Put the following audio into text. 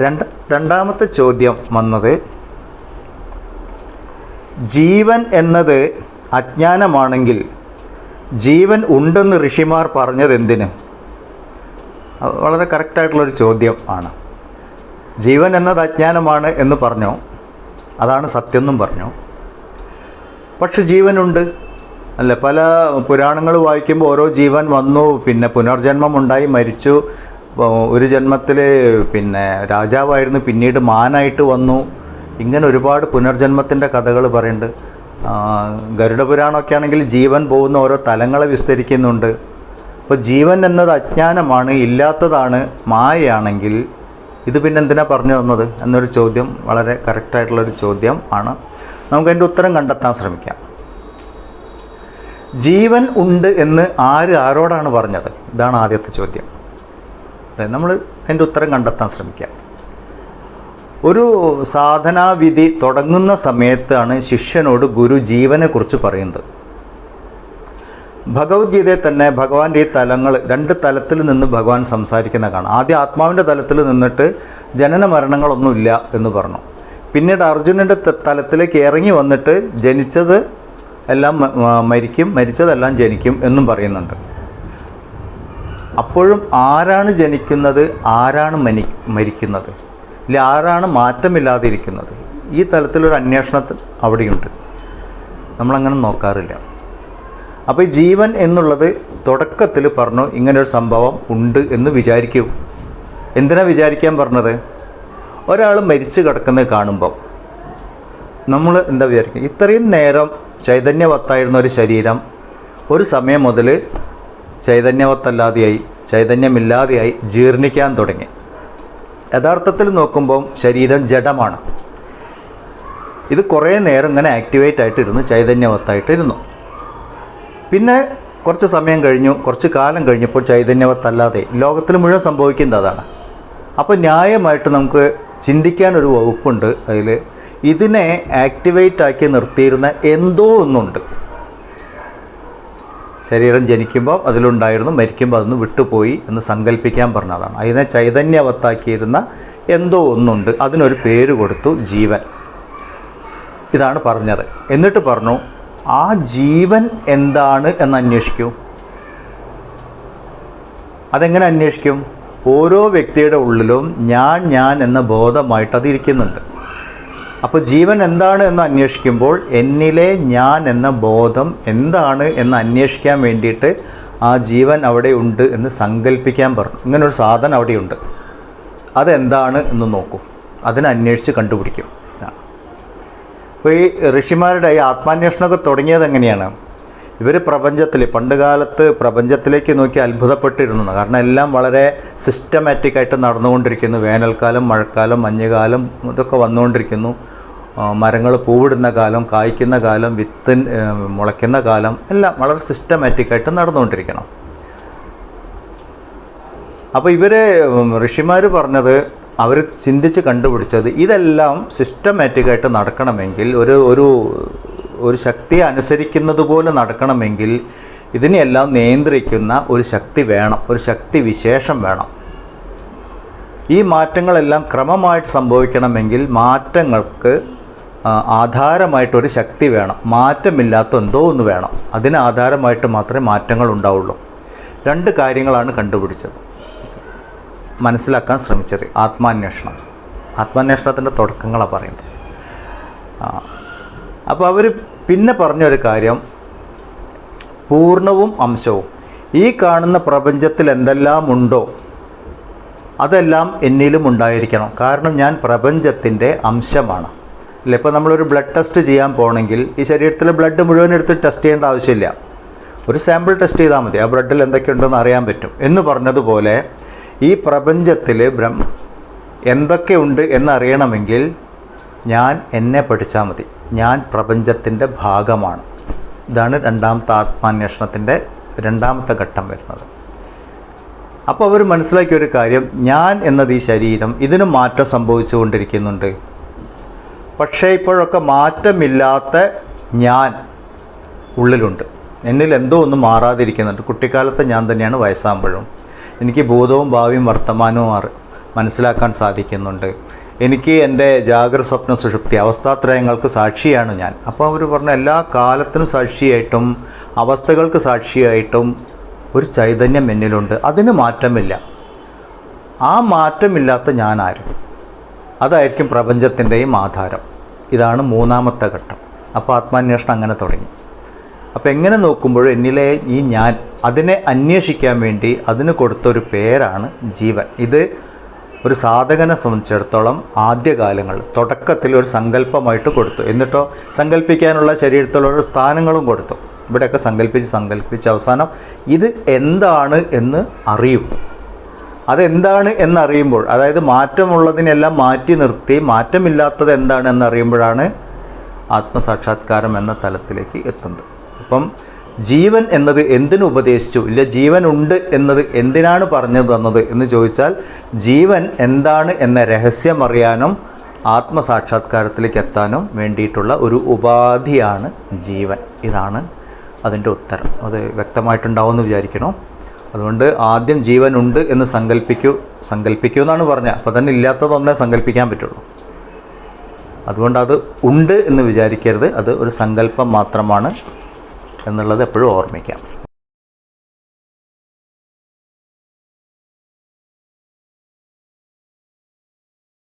രണ്ട് രണ്ടാമത്തെ ചോദ്യം വന്നത് ജീവൻ എന്നത് അജ്ഞാനമാണെങ്കിൽ ജീവൻ ഉണ്ടെന്ന് ഋഷിമാർ പറഞ്ഞത് എന്തിന് വളരെ കറക്റ്റായിട്ടുള്ളൊരു ചോദ്യം ആണ്. ജീവൻ എന്നത് അജ്ഞാനമാണ് എന്ന് പറഞ്ഞു? അതാണ് സത്യം എന്നും പറഞ്ഞു? പക്ഷെ ജീവനുണ്ട്. അല്ല? പല പുരാണങ്ങൾ വായിക്കുമ്പോൾ ഓരോ ജീവൻ വന്നു പിന്നെ പുനർജന്മം ഉണ്ടായി മരിച്ചു. ഒരു ജന്മത്തിൽ പിന്നെ രാജാവായിരുന്നു പിന്നീട് മാനായിട്ട് വന്നു. ഇങ്ങനെ ഒരുപാട് പുനർജന്മത്തിന്റെ കഥകൾ പറയുന്നുണ്ട്. ആ, ഗരുഡ പുരാണമൊക്കെ ആണെങ്കിൽ ജീവൻ പോകുന്ന ഓരോ തലങ്ങളെ വിസ്തരിക്കുന്നുണ്ട്. അപ്പോൾ ജീവൻ എന്നത് അജ്ഞാനമാണ് ഇല്ലാത്തതാണ് മായയാണെങ്കിൽ ഇത് പിന്നെ എന്തിനാ പറഞ്ഞു തന്നത് എന്നൊരു ചോദ്യം വളരെ കറക്റ്റായിട്ടുള്ളൊരു ചോദ്യം ആണ്. നമുക്കതിന്റെ ഉത്തരം കണ്ടെത്താൻ ശ്രമിക്കാം. ജീവൻ ഉണ്ട് എന്ന് ആര് ആരോടാണ് പറഞ്ഞത്? ഇതാണ് ആദ്യത്തെ ചോദ്യം. നമ്മൾ അതിന്റെ ഉത്തരം കണ്ടെത്താൻ ശ്രമിക്കാം. ഒരു സാധനാവിധി തുടങ്ങുന്ന സമയത്താണ് ശിഷ്യനോട് ഗുരു ജീവനെക്കുറിച്ച് പറയുന്നത്. ഭഗവത്ഗീതയിൽ തന്നെ ഭഗവാന്റെ ഈ തലങ്ങൾ രണ്ട് തലത്തിൽ നിന്ന് ഭഗവാൻ സംസാരിക്കുന്ന കാണാം. ആദ്യം ആത്മാവിന്റെ തലത്തിൽ നിന്നിട്ട് ജനന മരണങ്ങളൊന്നുമില്ല എന്ന് പറഞ്ഞു. പിന്നീട് അർജുനന്റെ തലത്തിലേക്ക് ഇറങ്ങി വന്നിട്ട് ജനിച്ചത് എല്ലാം മരിക്കും മരിച്ചതെല്ലാം ജനിക്കും എന്നും പറയുന്നുണ്ട്. അപ്പോഴും ആരാണ് ജനിക്കുന്നത്? ആരാണ് മരിക്കുന്നത്? ഇല്ല ആരാണ് മാറ്റമില്ലാതിരിക്കുന്നത്? ഈ തലത്തിലൊരു അന്വേഷണത്തിൽ അവിടെയുണ്ട്. നമ്മളങ്ങനെ നോക്കാറില്ല. അപ്പോൾ ഈ ജീവൻ എന്നുള്ളത് തുടക്കത്തിൽ പറഞ്ഞു ഇങ്ങനൊരു സംഭവം ഉണ്ട് എന്ന് വിചാരിക്കൂ. എന്തിനാ വിചാരിക്കാൻ പറഞ്ഞത്? ഒരാൾ മരിച്ചു കിടക്കുന്നത് കാണുമ്പോൾ നമ്മൾ എന്താ വിചാരിക്കുക? ഇത്രയും നേരം ചൈതന്യവത്തായിരുന്ന ഒരു ശരീരം ഒരു സമയം മുതൽ ചൈതന്യവത്തല്ലാതെയായി ചൈതന്യമില്ലാതെയായി ജീർണിക്കാൻ തുടങ്ങി. യഥാർത്ഥത്തിൽ നോക്കുമ്പം ശരീരം ജഡമാണ്. ഇത് കുറേ നേരം ഇങ്ങനെ ആക്ടിവേറ്റ് ആയിട്ടിരുന്നു ചൈതന്യവത്തായിട്ടിരുന്നു. പിന്നെ കുറച്ച് സമയം കഴിഞ്ഞു കുറച്ച് കാലം കഴിഞ്ഞപ്പോൾ ചൈതന്യവത്തല്ലാതെ ലോകത്തിൽ മുഴുവൻ സംഭവിക്കുന്നത് അതാണ്. അപ്പോൾ ന്യായമായിട്ട് നമുക്ക് ചിന്തിക്കാനൊരു വകുപ്പുണ്ട് അതിൽ ഇതിനെ ആക്ടിവേറ്റ് ആക്കി നിർത്തിയിരുന്ന എന്തോ ഒന്നുണ്ട്. ശരീരം ജനിക്കുമ്പോൾ അതിലുണ്ടായിരുന്നു മരിക്കുമ്പോൾ അതൊന്ന് വിട്ടുപോയി എന്ന് സങ്കല്പിക്കാൻ പറഞ്ഞതാണ്. അതിനെ ചൈതന്യവത്താക്കിയിരുന്ന എന്തോ ഒന്നുണ്ട്. അതിനൊരു പേര് കൊടുത്തു ജീവൻ. ഇതാണ് പറഞ്ഞത്. എന്നിട്ട് പറഞ്ഞു ആ ജീവൻ എന്താണ് എന്ന് അന്വേഷിക്കൂ. അതെങ്ങനെ അന്വേഷിക്കും? ഓരോ വ്യക്തിയുടെ ഉള്ളിലും ഞാൻ ഞാൻ എന്ന ബോധമായിട്ട് അത് ഇരിക്കുന്നുണ്ട്. അപ്പോൾ ജീവൻ എന്താണ് എന്ന് അന്വേഷിക്കുമ്പോൾ എന്നിലെ ഞാൻ എന്ന ബോധം എന്താണ് എന്ന് അന്വേഷിക്കാൻ വേണ്ടിയിട്ട് ആ ജീവൻ അവിടെ ഉണ്ട് എന്ന് സങ്കല്പിക്കാൻ പറഞ്ഞു. ഇങ്ങനൊരു സാധനം അവിടെയുണ്ട്. അതെന്താണ് എന്ന് നോക്കൂ. അതിനന്വേഷിച്ച് കണ്ടുപിടിക്കും. അപ്പോൾ ഈ ഋഷിമാരുടെ ഈ ആത്മാന്വേഷണമൊക്കെ തുടങ്ങിയത് എങ്ങനെയാണ്? ഇവർ പ്രപഞ്ചത്തിൽ പണ്ട് കാലത്ത് പ്രപഞ്ചത്തിലേക്ക് നോക്കി അത്ഭുതപ്പെട്ടിരുന്നു കാരണം എല്ലാം വളരെ സിസ്റ്റമാറ്റിക്കായിട്ട് നടന്നുകൊണ്ടിരിക്കുന്നു. വേനൽക്കാലം മഴക്കാലം മഞ്ഞുകാലം ഇതൊക്കെ വന്നുകൊണ്ടിരിക്കുന്നു. മരങ്ങൾ പൂവിടുന്ന കാലം കായ്ക്കുന്ന കാലം വിത്ത് മുളയ്ക്കുന്ന കാലം എല്ലാം വളരെ സിസ്റ്റമാറ്റിക്കായിട്ട് നടന്നുകൊണ്ടിരിക്കണം. അപ്പോൾ ഇവർ ഋഷിമാർ പറഞ്ഞത് അവർ ചിന്തിച്ച് കണ്ടുപിടിച്ചത് ഇതെല്ലാം സിസ്റ്റമാറ്റിക്കായിട്ട് നടക്കണമെങ്കിൽ ഒരു ഒരു ഒരു ശക്തിയെ അനുസരിക്കുന്നത് പോലെ നടക്കണമെങ്കിൽ ഇതിനെയെല്ലാം നിയന്ത്രിക്കുന്ന ഒരു ശക്തി വേണം ഒരു ശക്തി വിശേഷം വേണം. ഈ മാറ്റങ്ങളെല്ലാം ക്രമമായിട്ട് സംഭവിക്കണമെങ്കിൽ മാറ്റങ്ങൾക്ക് ആധാരമായിട്ടൊരു ശക്തി വേണം. മാറ്റമില്ലാത്ത എന്തോ ഒന്ന് വേണം. അതിന് ആധാരമായിട്ട് മാത്രമേ മാറ്റങ്ങൾ ഉണ്ടാവുള്ളൂ. രണ്ട് കാര്യങ്ങളാണ് കണ്ടുപിടിച്ചത്. മനസ്സിലാക്കാൻ ശ്രമിച്ചത്. ആത്മാന്വേഷണം. ആത്മാന്വേഷണത്തിന്റെ തുടക്കങ്ങളാണ് പറയുന്നത്. അപ്പോൾ അവർ പിന്നെ പറഞ്ഞൊരു കാര്യം. പൂർണവും അംശവും. ഈ കാണുന്ന പ്രപഞ്ചത്തിൽ എന്തെല്ലാം ഉണ്ടോ അതെല്ലാം എന്നിലും ഉണ്ടായിരിക്കണം. കാരണം ഞാൻ പ്രപഞ്ചത്തിന്റെ അംശമാണ്. അല്ല? ഇപ്പോൾ നമ്മളൊരു ബ്ലഡ് ടെസ്റ്റ് ചെയ്യാൻ പോകണമെങ്കിൽ ഈ ശരീരത്തിലെ ബ്ലഡ് മുഴുവൻ എടുത്ത് ടെസ്റ്റ് ചെയ്യേണ്ട ആവശ്യമില്ല. ഒരു സാമ്പിൾ ടെസ്റ്റ് ചെയ്താൽ മതി. ആ ബ്ലഡിൽ എന്തൊക്കെയുണ്ടെന്ന് അറിയാൻ പറ്റും. എന്ന് പറഞ്ഞതുപോലെ ഈ പ്രപഞ്ചത്തിൽ ബ്രഹ്മ എന്തൊക്കെയുണ്ട് എന്നറിയണമെങ്കിൽ ഞാൻ എന്നെ പഠിച്ചാൽ മതി. ഞാൻ പ്രപഞ്ചത്തിന്റെ ഭാഗമാണ്. ഇതാണ് രണ്ടാമത്തെ ആത്മാന്വേഷണത്തിന്റെ രണ്ടാമത്തെ ഘട്ടം വരുന്നത്. അപ്പോൾ അവർ മനസ്സിലാക്കിയ ഒരു കാര്യം ഞാൻ എന്നത് ഈ ശരീരം ഇതിന് മാറ്റം സംഭവിച്ചു കൊണ്ടിരിക്കുന്നുണ്ട് പക്ഷേ ഇപ്പോഴൊക്കെ മാറ്റമില്ലാത്ത ഞാൻ ഉള്ളിലുണ്ട്. എന്നിൽ എന്തോ ഒന്നും മാറാതിരിക്കുന്നുണ്ട്. കുട്ടിക്കാലത്തെ ഞാൻ തന്നെയാണ് വയസ്സാകുമ്പോഴും. എനിക്ക് ഭൂതവും ഭാവിയും വർത്തമാനവും മനസ്സിലാക്കാൻ സാധിക്കുന്നുണ്ട്. എനിക്ക് എന്റെ ജാഗ്രത സ്വപ്ന സുഷുപ്തി അവസ്ഥാത്രയങ്ങൾക്ക് സാക്ഷിയാണ് ഞാൻ. അപ്പോൾ അവർ പറഞ്ഞ എല്ലാ കാലത്തിനും സാക്ഷിയായിട്ടും അവസ്ഥകൾക്ക് സാക്ഷിയായിട്ടും ഒരു ചൈതന്യം എന്നിലുണ്ട്. അതിന് മാറ്റമില്ല. ആ മാറ്റമില്ലാത്ത ഞാൻ ആര്? അതായിരിക്കും പ്രപഞ്ചത്തിന്റെയും ആധാരം. ഇതാണ് മൂന്നാമത്തെ ഘട്ടം. അപ്പോൾ ആത്മാന്വേഷണം അങ്ങനെ തുടങ്ങി. അപ്പോൾ എങ്ങനെ നോക്കുമ്പോൾ എന്നിലെ ഈ ഞാൻ അതിനെ അന്വേഷിക്കാൻ വേണ്ടി അതിന് കൊടുത്തൊരു പേരാണ് ജീവൻ. ഇത് ഒരു സാധകനെ സംബന്ധിച്ചിടത്തോളം ആദ്യകാലങ്ങൾ തുടക്കത്തിൽ ഒരു സങ്കല്പമായിട്ട് കൊടുത്തു. എന്നിട്ടോ സങ്കല്പിക്കാനുള്ള ശരീരത്തിലുള്ള ഒരു സ്ഥാനങ്ങളും കൊടുത്തു. ഇവിടെയൊക്കെ സങ്കല്പിച്ച് സങ്കല്പിച്ച് അവസാനം ഇത് എന്താണ് എന്ന് അറിയും. അതെന്താണ് എന്നറിയുമ്പോൾ അതായത് മാറ്റമുള്ളതിനെല്ലാം മാറ്റി നിർത്തി മാറ്റമില്ലാത്തത് എന്താണ് എന്നറിയുമ്പോഴാണ് ആത്മസാക്ഷാത്കാരം എന്ന തലത്തിലേക്ക് എത്തുന്നത്. അപ്പം ജീവൻ എന്നത് എന്തിനു ഉപദേശിച്ചു? ഇല്ല ജീവൻ ഉണ്ട് എന്നത് എന്തിനാണ് പറഞ്ഞു തന്നത് എന്ന് ചോദിച്ചാൽ ജീവൻ എന്താണ് എന്ന രഹസ്യം അറിയാനും ആത്മസാക്ഷാത്കാരത്തിലേക്ക് എത്താനും വേണ്ടിയിട്ടുള്ള ഒരു ഉപാധിയാണ് ജീവൻ. ഇതാണ് അതിന്റെ ഉത്തരം. അത് വ്യക്തമായിട്ടുണ്ടാവുമെന്ന് വിചാരിക്കണം അതുകൊണ്ട് ആദ്യം ജീവനുണ്ട് എന്ന് സങ്കല്പിക്കൂ സങ്കല്പിക്കൂ എന്നാണ് പറഞ്ഞത്. അപ്പോൾ തന്നെ ഇല്ലാത്തതൊന്നേ സങ്കല്പിക്കാൻ പറ്റുള്ളൂ. അതുകൊണ്ട് അത് ഉണ്ട് എന്ന് വിചാരിക്കരുത്. അത് ഒരു സങ്കല്പം മാത്രമാണ്. എന്നുള്ളത് എപ്പോഴും ഓർമ്മിക്കാം.